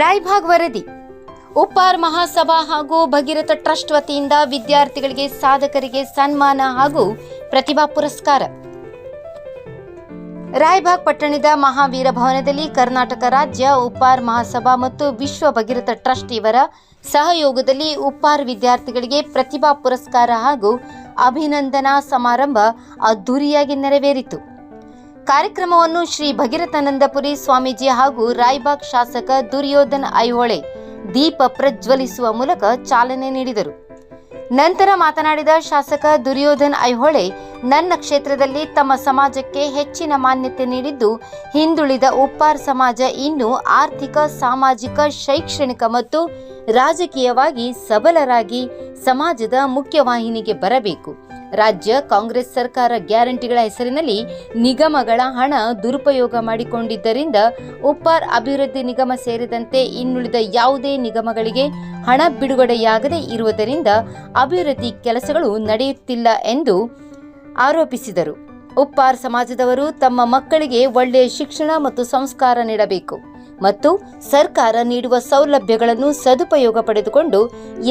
ರಾಯ್ಭಾಗ್ ವರದಿ. ಉಪ್ಪಾರ್ ಮಹಾಸಭಾ ಹಾಗೂ ಭಗೀರಥ ಟ್ರಸ್ಟ್ ವತಿಯಿಂದ ವಿದ್ಯಾರ್ಥಿಗಳಿಗೆ ಸಾಧಕರಿಗೆ ಸನ್ಮಾನ ಹಾಗೂ ಪ್ರತಿಭಾ ಪುರಸ್ಕಾರ. ರಾಯ್ಭಾಗ್ ಪಟ್ಟಣದ ಮಹಾವೀರ ಭವನದಲ್ಲಿ ಕರ್ನಾಟಕ ರಾಜ್ಯ ಉಪ್ಪಾರ್ ಮಹಾಸಭಾ ಮತ್ತು ವಿಶ್ವ ಭಗೀರಥ ಟ್ರಸ್ಟ್ ಇವರ ಸಹಯೋಗದಲ್ಲಿ ಉಪ್ಪಾರ್ ವಿದ್ಯಾರ್ಥಿಗಳಿಗೆ ಪ್ರತಿಭಾ ಪುರಸ್ಕಾರ ಹಾಗೂ ಅಭಿನಂದನಾ ಸಮಾರಂಭ ಅದ್ದೂರಿಯಾಗಿ ನೆರವೇರಿತು. ಕಾರ್ಯಕ್ರಮವನ್ನು ಶ್ರೀ ಭಗೀರಥಾನಂದಪುರಿ ಸ್ವಾಮೀಜಿ ಹಾಗೂ ರಾಯ್ಬಾಗ್ ಶಾಸಕ ದುರ್ಯೋಧನ್ ಐಹೊಳೆ ದೀಪ ಪ್ರಜ್ವಲಿಸುವ ಮೂಲಕ ಚಾಲನೆ ನೀಡಿದರು. ನಂತರ ಮಾತನಾಡಿದ ಶಾಸಕ ದುರ್ಯೋಧನ್ ಐಹೊಳೆ, ನನ್ನ ಕ್ಷೇತ್ರದಲ್ಲಿ ತಮ್ಮ ಸಮಾಜಕ್ಕೆ ಹೆಚ್ಚಿನ ಮಾನ್ಯತೆ ನೀಡಿದ್ದು, ಹಿಂದುಳಿದ ಉಪ್ಪಾರ್ ಸಮಾಜ ಇನ್ನು ಆರ್ಥಿಕ, ಸಾಮಾಜಿಕ, ಶೈಕ್ಷಣಿಕ ಮತ್ತು ರಾಜಕೀಯವಾಗಿ ಸಬಲರಾಗಿ ಸಮಾಜದ ಮುಖ್ಯವಾಹಿನಿಗೆ ಬರಬೇಕು. ರಾಜ್ಯ ಕಾಂಗ್ರೆಸ್ ಸರ್ಕಾರ ಗ್ಯಾರಂಟಿಗಳ ಹೆಸರಿನಲ್ಲಿ ನಿಗಮಗಳ ಹಣ ದುರುಪಯೋಗ ಮಾಡಿಕೊಂಡಿದ್ದರಿಂದ ಉಪ್ಪಾರ್ ಅಭಿವೃದ್ಧಿ ನಿಗಮ ಸೇರಿದಂತೆ ಇನ್ನುಳಿದ ಯಾವುದೇ ನಿಗಮಗಳಿಗೆ ಹಣ ಬಿಡುಗಡೆಯಾಗದೇ ಇರುವುದರಿಂದ ಅಭಿವೃದ್ಧಿ ಕೆಲಸಗಳು ನಡೆಯುತ್ತಿಲ್ಲ ಎಂದು ಆರೋಪಿಸಿದರು. ಉಪ್ಪಾರ್ ಸಮಾಜದವರು ತಮ್ಮ ಮಕ್ಕಳಿಗೆ ಒಳ್ಳೆಯ ಶಿಕ್ಷಣ ಮತ್ತು ಸಂಸ್ಕಾರ ನೀಡಬೇಕು ಮತ್ತು ಸರ್ಕಾರ ನೀಡುವ ಸೌಲಭ್ಯಗಳನ್ನು ಸದುಪಯೋಗ ಪಡೆದುಕೊಂಡು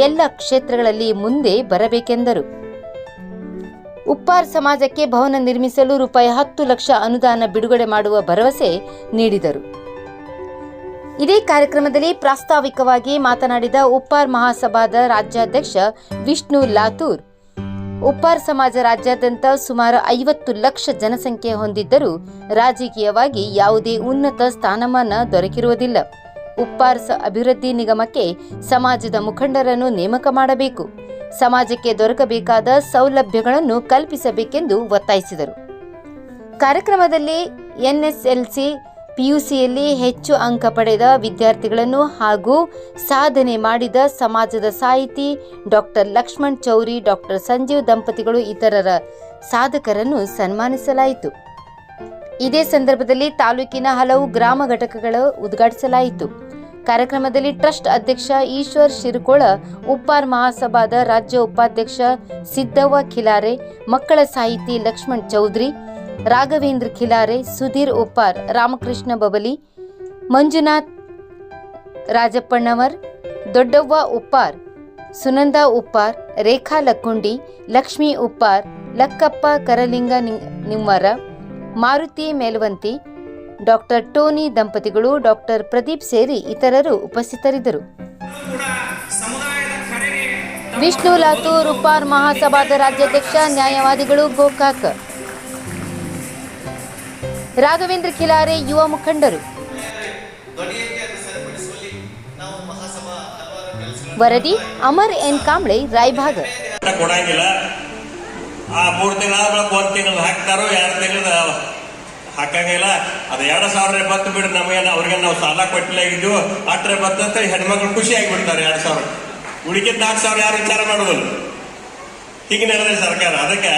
ಎಲ್ಲ ಕ್ಷೇತ್ರಗಳಲ್ಲಿ ಮುಂದೆ ಬರಬೇಕೆಂದರು. ಉಪ್ಪಾರ್ ಸಮಾಜಕ್ಕೆ ಭವನ ನಿರ್ಮಿಸಲು ರೂಪಾಯಿ ಹತ್ತು ಲಕ್ಷ ಅನುದಾನ ಬಿಡುಗಡೆ ಮಾಡುವ ಭರವಸೆ ನೀಡಿದರು. ಇದೇ ಕಾರ್ಯಕ್ರಮದಲ್ಲಿ ಪ್ರಾಸ್ತಾವಿಕವಾಗಿ ಮಾತನಾಡಿದ ಉಪ್ಪಾರ್ ಮಹಾಸಭಾದ ರಾಜ್ಯಾಧ್ಯಕ್ಷ ವಿಷ್ಣು ಲಾತೂರ್, ಉಪ್ಪಾರ್ ಸಮಾಜ ರಾಜ್ಯಾದ್ಯಂತ ಸುಮಾರು ಐವತ್ತು ಲಕ್ಷ ಜನಸಂಖ್ಯೆ ಹೊಂದಿದ್ದರೂ ರಾಜಕೀಯವಾಗಿ ಯಾವುದೇ ಉನ್ನತ ಸ್ಥಾನಮಾನ ದೊರಕಿರುವುದಿಲ್ಲ. ಉಪ್ಪಾರ್ ಅಭಿವೃದ್ಧಿ ನಿಗಮಕ್ಕೆ ಸಮಾಜದ ಮುಖಂಡರನ್ನು ನೇಮಕ ಮಾಡಬೇಕು. ಸಮಾಜಕ್ಕೆ ದೊರಕಬೇಕಾದ ಸೌಲಭ್ಯಗಳನ್ನು ಕಲ್ಪಿಸಬೇಕೆಂದು ಒತ್ತಾಯಿಸಿದರು. ಕಾರ್ಯಕ್ರಮದಲ್ಲಿ ಎನ್ಎಸ್ಎಲ್ಸಿ, ಪಿಯುಸಿಯಲ್ಲಿ ಹೆಚ್ಚು ಅಂಕ ಪಡೆದ ವಿದ್ಯಾರ್ಥಿಗಳನ್ನು ಹಾಗೂ ಸಾಧನೆ ಮಾಡಿದ ಸಮಾಜದ ಸಾಹಿತಿ ಡಾಕ್ಟರ್ ಲಕ್ಷ್ಮಣ್ ಚೌರಿ, ಡಾಕ್ಟರ್ ಸಂಜೀವ್ ದಂಪತಿಗಳು ಇತರರ ಸಾಧಕರನ್ನು ಸನ್ಮಾನಿಸಲಾಯಿತು. ಇದೇ ಸಂದರ್ಭದಲ್ಲಿ ತಾಲೂಕಿನ ಹಲವು ಗ್ರಾಮ ಘಟಕಗಳು ಉದ್ಘಾಟಿಸಲಾಯಿತು. ಕಾರ್ಯಕ್ರಮದಲ್ಲಿ ಟ್ರಸ್ಟ್ ಅಧ್ಯಕ್ಷ ಈಶ್ವರ್ ಶಿರ್ಕೋಳ, ಉಪ್ಪಾರ್ ಮಹಾಸಭಾದ ರಾಜ್ಯ ಉಪಾಧ್ಯಕ್ಷ ಸಿದ್ದವ್ವ ಖಿಲಾರೆ, ಮಕ್ಕಳ ಸಾಹಿತಿ ಲಕ್ಷ್ಮಣ್ ಚೌಧರಿ, ರಾಘವೇಂದ್ರ ಖಿಲಾರೆ, ಸುಧೀರ್ ಉಪ್ಪಾರ್, ರಾಮಕೃಷ್ಣ ಬಬಲಿ, ಮಂಜುನಾಥ್ ರಾಜಪ್ಪಣ್ಣವರ್, ದೊಡ್ಡವ್ವ ಉಪ್ಪಾರ್, ಸುನಂದಾ ಉಪ್ಪಾರ್, ರೇಖಾ ಲಕ್ಕುಂಡಿ, ಲಕ್ಷ್ಮೀ ಉಪ್ಪಾರ್, ಲಕ್ಕಪ್ಪ ಕರಲಿಂಗ ನಿಮ್ಮರ ಮಾರುತಿ ಮೇಲ್ವಂತಿ ಡಾಕ್ಟರ್ ಟೋನಿ ದಂಪತಿಗಳು, ಡಾಕ್ಟರ್ ಪ್ರದೀಪ್ ಸೇರಿ ಇತರರು ಉಪಸ್ಥಿತರಿದ್ದರು. ವಿಷ್ಣು ಲಾತೂರ್, ಉಪಾರ್ ಮಹಾಸಭಾದ ರಾಜ್ಯಾಧ್ಯಕ್ಷ, ನ್ಯಾಯವಾದಿಗಳು, ಗೋಕಾಕ್. ರಾಘವೇಂದ್ರ ಖಿಲಾರೆ, ಯುವ ಮುಖಂಡರು. ವರದಿ, ಅಮರ್ ಎನ್ ಕಾಂಬ್ಳೆ ರಾಯಭಾಗ. ಕೊಡಂಗಿಲ್ಲ. ಆ ಮೂರು ತಿಂಗಳ ಮೂರು ತಿಂಗಳು ಹಾಕ್ತಾರೋ, ಎರಡು ತಿಂಗಳ ಹಾಕಂಗಿಲ್ಲ ಅದು ಎರಡು ಸಾವಿರ ಬತ್ತು ಬಿಡು ನಮಗೆ ಅವ್ರಿಗೆ ನಾವು ಸಾಲ ಕೊಟ್ಟಿಲಾಗಿದ್ದೀವಿ ಅಟ್ರೆ ಬತ್ತಂತ ಹೆಣ್ಮಕ್ಳು ಖುಷಿ ಆಗಿಬಿಡ್ತಾರೆ ಎರಡು ಸಾವಿರ. ಉಳಿಕೆ ನಾಲ್ಕು ಸಾವಿರ ಯಾರು ವಿಚಾರ ಮಾಡೋದಿಲ್ಲ. ಹೀಗೆ ನಡೆದ್ರೆ ಸರ್ಕಾರ. ಅದಕ್ಕೆ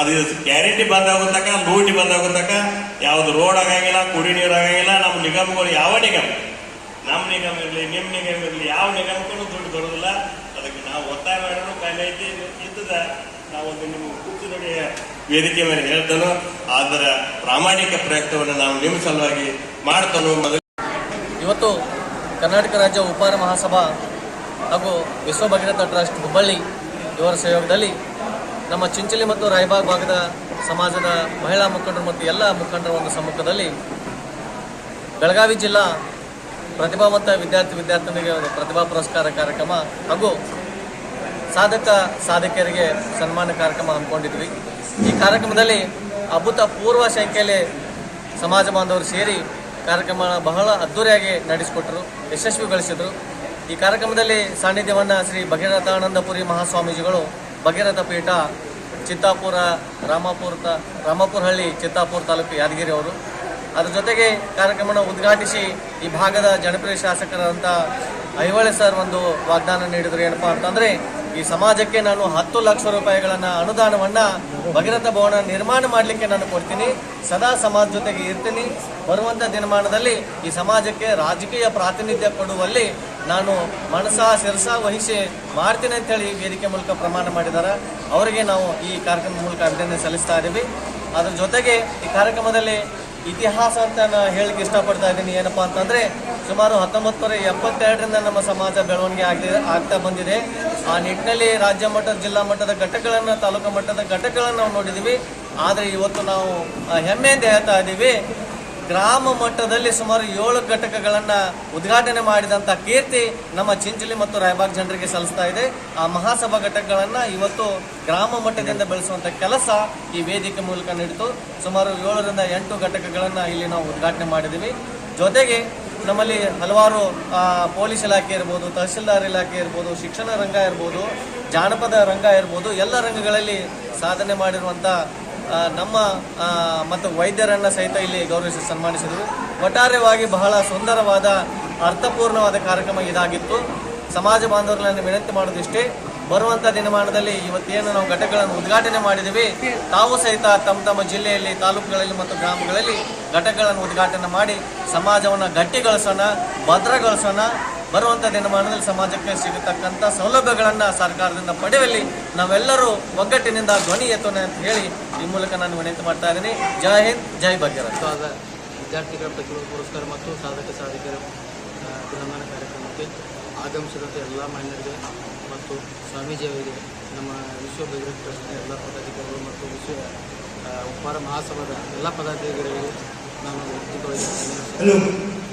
ಅದು ಗ್ಯಾರಂಟಿ ಬಂದ್ ಆಗುತ್ತಕ ಲೂಟಿ ಬಂದ್ ಆಗುತ್ತಕ ಯಾವ್ದು ರೋಡ್ ಆಗಂಗಿಲ್ಲ ಕುಡಿ ನೀರು ಆಗಂಗಿಲ್ಲ, ನಮ್ಮ ನಿಗಮಗಳು ಯಾವ ನಿಗಮ? ನಮ್ಮ ನಿಗಮ ಇರಲಿ, ನಿಮ್ಮ ನಿಗಮ ಇರಲಿ, ಯಾವ ನಿಗಮಕ್ಕೂ ದುಡ್ಡು ಬರೋದಿಲ್ಲ. ಅದಕ್ಕೆ ನಾವು ಒತ್ತಾಯ ಮಾಡೋಣ ಕಾಯಿಲೆ ಐತಿ ಇದ್ದದ ನಾವು ಒಂದು ನಿಮ್ಮ ಕೂಚಿನಡಿ ವೇದಿಕೆ ಮೇಲೆ ಹೇಳ್ತಾನೋ, ಅದರ ಪ್ರಾಮಾಣಿಕ ಪ್ರಯತ್ನವನ್ನು ನಾವು ನಿಮ್ಮ ಸಲುವಾಗಿ ಮಾಡ್ತಾನೋ ಇವತ್ತು ಕರ್ನಾಟಕ ರಾಜ್ಯ ಉಪಾರ ಮಹಾಸಭಾ ಹಾಗೂ ವಿಶ್ವ ಭಗೀರಥ ಟ್ರಸ್ಟ್ ಹುಬ್ಬಳ್ಳಿ ಇವರ ಸಹಯೋಗದಲ್ಲಿ ನಮ್ಮ ಚಿಂಚಲಿ ಮತ್ತು ರಾಯಬಾಗ್ ಭಾಗದ ಸಮಾಜದ ಮಹಿಳಾ ಮುಖಂಡರು ಮತ್ತು ಎಲ್ಲ ಮುಖಂಡರ ಒಂದು ಸಮ್ಮುಖದಲ್ಲಿ ಬೆಳಗಾವಿ ಜಿಲ್ಲಾ ಪ್ರತಿಭಾವಂತ ವಿದ್ಯಾರ್ಥಿ ವಿದ್ಯಾರ್ಥಿನಿಗೆ ಪ್ರತಿಭಾ ಪುರಸ್ಕಾರ ಕಾರ್ಯಕ್ರಮ ಹಾಗೂ ಸಾಧಕ ಸಾಧಕಿಯರಿಗೆ ಸನ್ಮಾನ ಕಾರ್ಯಕ್ರಮ ಹಮ್ಮಿಕೊಂಡಿದ್ವಿ. ಈ ಕಾರ್ಯಕ್ರಮದಲ್ಲಿ ಅಭೂತಪೂರ್ವ ಸಂಖ್ಯೆಯಲ್ಲಿ ಸಮಾಜ ಬಾಂಧವರು ಸೇರಿ ಕಾರ್ಯಕ್ರಮ ಬಹಳ ಅದ್ದೂರಿಯಾಗಿ ನಡೆಸಿಕೊಟ್ಟರು ಯಶಸ್ವಿಗೊಳಿಸಿದರು ಈ ಕಾರ್ಯಕ್ರಮದಲ್ಲಿ ಸಾನ್ನಿಧ್ಯವನ್ನು ಶ್ರೀ ಭಗೀರಥಾನಂದಪುರಿ ಮಹಾಸ್ವಾಮೀಜಿಗಳು, ಭಗೀರಥ ಪೀಠ, ಚಿತ್ತಾಪುರ, ರಾಮಾಪುರ ತ- ರಾಮಾಪುರಹಳ್ಳಿ, ಚಿತ್ತಾಪುರ ತಾಲೂಕು ಯಾದಗಿರಿ ಅವರು. ಅದ್ರ ಜೊತೆಗೆ ಕಾರ್ಯಕ್ರಮನ ಉದ್ಘಾಟಿಸಿ ಈ ಭಾಗದ ಜನಪ್ರಿಯ ಶಾಸಕರಾದಂಥ ಐಹೊಳೆ ಸರ್ ಒಂದು ವಾಗ್ದಾನ ನೀಡಿದರು ಏನಪ್ಪಾ ಅಂತಂದ್ರೆ ಈ ಸಮಾಜಕ್ಕೆ ನಾನು ಹತ್ತು ಲಕ್ಷ ರೂಪಾಯಿಗಳನ್ನ ಅನುದಾನವನ್ನ ಭಗೀರಥ ಭವನ ನಿರ್ಮಾಣ ಮಾಡಲಿಕ್ಕೆ ನಾನು ಕೊಡ್ತೀನಿ. ಸದಾ ಸಮಾಜ ಜೊತೆಗೆ ಇರ್ತೀನಿ. ಬರುವಂತ ದಿನಮಾನದಲ್ಲಿ ಈ ಸಮಾಜಕ್ಕೆ ರಾಜಕೀಯ ಪ್ರಾತಿನಿಧ್ಯ ಕೊಡುವಲ್ಲಿ ನಾನು ಮನಸ ಶಿರಸ ವಹಿಸಿ ಮಾಡ್ತೀನಿ ಅಂತೇಳಿ ವೇದಿಕೆ ಮೂಲಕ ಪ್ರಮಾಣ ಮಾಡಿದ್ದಾರೆ. ಅವರಿಗೆ ನಾವು ಈ ಕಾರ್ಯಕ್ರಮದ ಮೂಲಕ ಅಭಿನಂದನೆ ಸಲ್ಲಿಸ್ತಾ ಇದ್ದೀವಿ ಅದರ ಜೊತೆಗೆ ಈ ಕಾರ್ಯಕ್ರಮದಲ್ಲಿ ಇತಿಹಾಸ ಅಂತ ನಾನು ಹೇಳಕ್ಕೆ ಇಷ್ಟಪಡ್ತಾ ಇದ್ದೀನಿ. ಏನಪ್ಪಾ ಅಂತಂದ್ರೆ ಸುಮಾರು ಹತ್ತೊಂಬತ್ತು ನೂರ ಎಪ್ಪತ್ತೆರಡರಿಂದ ನಮ್ಮ ಸಮಾಜ ಬೆಳವಣಿಗೆ ಆಗ್ತಿದೆ ಆಗ್ತಾ ಬಂದಿದೆ. ಆ ನಿಟ್ಟಿನಲ್ಲಿ ರಾಜ್ಯ ಮಟ್ಟದ, ಜಿಲ್ಲಾ ಮಟ್ಟದ ಘಟಕಗಳನ್ನು, ತಾಲೂಕು ಮಟ್ಟದ ಘಟಕಗಳನ್ನು ನಾವು ನೋಡಿದ್ದೀವಿ ಆದರೆ ಇವತ್ತು ನಾವು ಹೆಮ್ಮೆಯಿಂದ ಹೇಳ್ತಾ ಇದ್ದೀವಿ ಗ್ರಾಮ ಮಟ್ಟದಲ್ಲಿ ಸುಮಾರು ಏಳು ಘಟಕಗಳನ್ನು ಉದ್ಘಾಟನೆ ಮಾಡಿದಂಥ ಕೀರ್ತಿ ನಮ್ಮ ಚಿಂಚಲಿ ಮತ್ತು ರಾಯಬಾಗ್ ಜನರಿಗೆ ಸಲ್ಲಿಸ್ತಾ ಇದೆ. ಆ ಮಹಾಸಭಾ ಘಟಕಗಳನ್ನು ಇವತ್ತು ಗ್ರಾಮ ಮಟ್ಟದಿಂದ ಬೆಳೆಸುವಂಥ ಕೆಲಸ ಈ ವೇದಿಕೆ ಮೂಲಕ ನೀಡಿತು. ಸುಮಾರು ಏಳರಿಂದ ಎಂಟು ಘಟಕಗಳನ್ನು ಇಲ್ಲಿ ನಾವು ಉದ್ಘಾಟನೆ ಮಾಡಿದ್ದೀವಿ. ಜೊತೆಗೆ ನಮ್ಮಲ್ಲಿ ಹಲವಾರು ಪೊಲೀಸ್ ಇಲಾಖೆ ಇರ್ಬೋದು, ತಹಸೀಲ್ದಾರ್ ಇಲಾಖೆ ಇರ್ಬೋದು, ಶಿಕ್ಷಣ ರಂಗ ಇರ್ಬೋದು, ಜಾನಪದ ರಂಗ ಇರ್ಬೋದು, ಎಲ್ಲ ರಂಗಗಳಲ್ಲಿ ಸಾಧನೆ ಮಾಡಿರುವಂಥ ನಮ್ಮ ಮತ್ತು ವೈದ್ಯರನ್ನು ಸಹಿತ ಇಲ್ಲಿ ಗೌರವಿಸಿ ಸನ್ಮಾನಿಸಿದರು. ಒಟ್ಟಾರೆವಾಗಿ ಬಹಳ ಸುಂದರವಾದ, ಅರ್ಥಪೂರ್ಣವಾದ ಕಾರ್ಯಕ್ರಮ ಇದಾಗಿತ್ತು. ಸಮಾಜ ಬಾಂಧವರನ್ನು ವಿನಂತಿ ಮಾಡೋದಿಷ್ಟೇ ಬರುವಂಥ ದಿನಮಾನದಲ್ಲಿ ಇವತ್ತೇನು ನಾವು ಘಟಕಗಳನ್ನು ಉದ್ಘಾಟನೆ ಮಾಡಿದ್ದೀವಿ ತಾವು ಸಹಿತ ತಮ್ಮ ತಮ್ಮ ಜಿಲ್ಲೆಯಲ್ಲಿ, ತಾಲೂಕುಗಳಲ್ಲಿ ಮತ್ತು ಗ್ರಾಮಗಳಲ್ಲಿ ಘಟಕಗಳನ್ನು ಉದ್ಘಾಟನೆ ಮಾಡಿ ಸಮಾಜವನ್ನು ಗಟ್ಟಿಗೊಳಿಸೋಣ ಭದ್ರಗೊಳಿಸೋಣ ಬರುವಂಥ ದಿನಮಾನದಲ್ಲಿ ಸಮಾಜಕ್ಕೆ ಸಿಗತಕ್ಕಂಥ ಸೌಲಭ್ಯಗಳನ್ನು ಸರ್ಕಾರದಿಂದ ಪಡೆಯುವಲ್ಲಿ ನಾವೆಲ್ಲರೂ ಒಗ್ಗಟ್ಟಿನಿಂದ ಧ್ವನಿ ಎತ್ತೋಣ ಅಂತ ಹೇಳಿ ಈ ಮೂಲಕ ನಾನು ವಿನಂತಿ ಮಾಡ್ತಾ ಇದ್ದೀನಿ. ಜೈ ಹಿಂದ್ ಜೈ ಭಾಗ್ಯರಾಜ್. ಆದ ವಿದ್ಯಾರ್ಥಿಗಳ ಪ್ರತಿಭಾ ಪುರಸ್ಕಾರ ಮತ್ತು ಸಾಧಕ ಸಾಧಕರ ಅಭಿನಂದನ ಕಾರ್ಯಕ್ರಮಕ್ಕೆ ಆಗಮಿಸಿದಂಥ ಎಲ್ಲ ಮಾನ್ಯರಿಗೆ ಮತ್ತು ಸ್ವಾಮೀಜಿಯವರಿಗೆ ನಮ್ಮ ವಿಶ್ವ ಬೈರಕ್ ಪ್ರಶ್ನೆ ಎಲ್ಲ ಪದಾಧಿಕಾರಿಗಳು ಮತ್ತು ವಿಶ್ವ ಉಪಾರ ಉಪಹಾರ ಮಹಾಸಭಾದ ಎಲ್ಲ ಪದಾಧಿಕಾರಿಗಳಿಗೆ ನಾನು ವ್ಯಕ್ತಿಗಳಿಗೆ ಧನ್ಯವಾದ